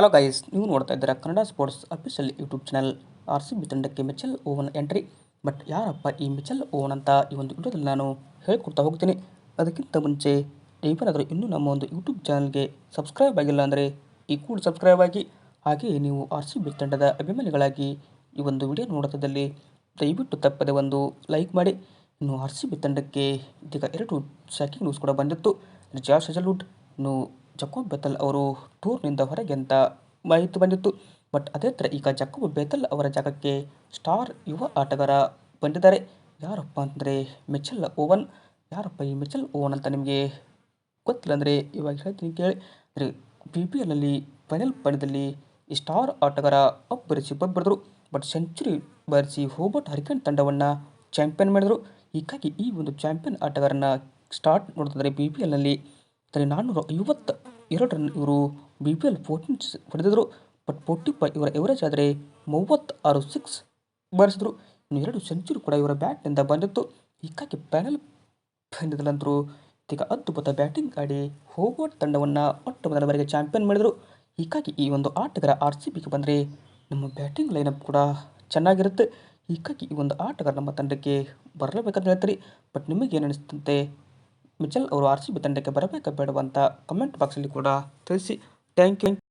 Hello guys ನೀವು ನೋಡ್ತಾ ಇದ್ದೀರಾ Kannada sports official YouTube channel R C B ತಂಡಕ್ಕೆ ಮಿಚಲ್ ಓವನ್ ಎಂಟ್ರಿ ಬಟ್ ಯಾರಪ್ಪ ಈ ಮಿಚಲ್ ಓವನ್ ಅಂತ ಈ ಒಂದು ವಿಡಿಯೋದಲ್ಲಿ ನಾನು ಹೇಳಿಕೊಡ್ತಾ ಹೋಗ್ತೀನಿ. ಅದಕ್ಕಿಂತ ಮುಂಚೆ ನೀವೇನಾದರೂ ಇನ್ನೂ ನಮ್ಮ ಒಂದು ಯೂಟ್ಯೂಬ್ ಚಾನಲ್ಗೆ ಸಬ್ಸ್ಕ್ರೈಬ್ ಆಗಿಲ್ಲ ಅಂದರೆ ಈ ಕೂಡ ಸಬ್ಸ್ಕ್ರೈಬ್ ಆಗಿ. ಹಾಗೆಯೇ ನೀವು ಆರ್ ಸಿ ಬಿ ತಂಡದ ಅಭಿಮಾನಿಗಳಾಗಿ ಈ ಒಂದು ವಿಡಿಯೋ ನೋಡೋದಲ್ಲಿ ದಯವಿಟ್ಟು ತಪ್ಪದೆ ಒಂದು ಲೈಕ್ ಮಾಡಿ. ಇನ್ನು ಆರ್ ಸಿ ಬಿ ತಂಡಕ್ಕೆ ಇದೀಗ ಎರಡು ಶಾಕಿಂಗ್ ನ್ಯೂಸ್ ಕೂಡ ಬಂದಿತ್ತು. ಜಾರ್ಜ್ ಸಜಲ್ವುಡ್ ಇನ್ನು ಜಕೋಬ್ ಬೆತಲ್ ಅವರು ಟೂರ್ನಿಂದ ಹೊರಗೆ ಅಂತ ಮಾಹಿತಿ ಬಂದಿತ್ತು. ಬಟ್ ಅದೇ ಥರ ಈಗ ಜಕೋಬ್ ಬೆತಲ್ ಅವರ ಜಾಗಕ್ಕೆ ಸ್ಟಾರ್ ಯುವ ಆಟಗಾರ ಬಂದಿದ್ದಾರೆ. ಯಾರಪ್ಪ ಅಂದರೆ ಮಿಚಲ್ ಓವನ್. ಯಾರಪ್ಪ ಈ ಮಿಚಲ್ ಓವನ್ ಅಂತ ನಿಮಗೆ ಗೊತ್ತಿಲ್ಲ ಅಂದರೆ ಇವಾಗ ಹೇಳ್ತೀನಿ ಕೇಳಿ. ಅಂದರೆ ಬಿ ಪಿ ಎಲ್ನಲ್ಲಿ ಫೈನಲ್ ಪಂದ್ಯದಲ್ಲಿ ಈ ಸ್ಟಾರ್ ಆಟಗಾರ ಅಬ್ಬರಿಸಿ ಬಬ್ಬರಿದ್ರು ಬಟ್ ಸೆಂಚುರಿ ಬಾರಿಸಿ ಹೋಬರ್ಟ್ ಹರಿಕನ್ ತಂಡವನ್ನು ಚಾಂಪಿಯನ್ ಮಾಡಿದರು. ಹೀಗಾಗಿ ಈ ಒಂದು ಚಾಂಪಿಯನ್ ಆಟಗಾರನ ಸ್ಟಾರ್ಟ್ ನೋಡಿದ್ರೆ ಬಿ ಪಿ ಎಲ್ನಲ್ಲಿ ಅಂದರೆ ನಾನ್ನೂರ ಐವತ್ತ ಎರಡು ರನ್ ಇವರು ಬಿ ಪಿ ಎಲ್ ಫೋರ್ಟಿನ್ ಪಡೆದಿದ್ದರು ಬಟ್ ಫೋರ್ಟಿ ಫೈವ್ ಇವರ ಎವರೇಜ್ ಆದರೆ ಮೂವತ್ತಾರು ಸಿಕ್ಸ್ ಬಾರಿಸಿದ್ರು. ಇನ್ನು ಎರಡು ಸೆಂಚುರಿ ಕೂಡ ಇವರ ಬ್ಯಾಟ್ನಿಂದ ಬಂದಿತ್ತು. ಹೀಗಾಗಿ ಪ್ಯಾನಲ್ ಪಂದ್ಯದಲ್ಲಂತರೂ ಈಗ ಅದ್ಭುತ ಬ್ಯಾಟಿಂಗ್ ಆಡಿ ಹೋಗೋಟ್ ತಂಡವನ್ನು ಮೊಟ್ಟ ಮೊದಲವರೆಗೆ ಚಾಂಪಿಯನ್ ಮಾಡಿದರು. ಹೀಗಾಗಿ ಈ ಒಂದು ಆಟಗಾರ ಆರ್ ಸಿ ಬಿಗೆ ಬಂದರೆ ನಮ್ಮ ಬ್ಯಾಟಿಂಗ್ ಲೈನಪ್ ಕೂಡ ಚೆನ್ನಾಗಿರುತ್ತೆ. ಹೀಗಾಗಿ ಈ ಒಂದು ಆಟಗಾರ ನಮ್ಮ ತಂಡಕ್ಕೆ ಬರಲೇಬೇಕಂತ ಹೇಳ್ತೀರಿ. ಬಟ್ ನಿಮಗೇನು ಅನಿಸ್ತಂತೆ? ಮಿಚಲ್ ಅವರು ಆರ್ ಸಿ ಬಿ ತಂಡಕ್ಕೆ ಬರಬೇಕಾ ಬೇಡವಂತ ಕಮೆಂಟ್ ಬಾಕ್ಸಲ್ಲಿ ಕೂಡ ತಿಳಿಸಿ. Thank you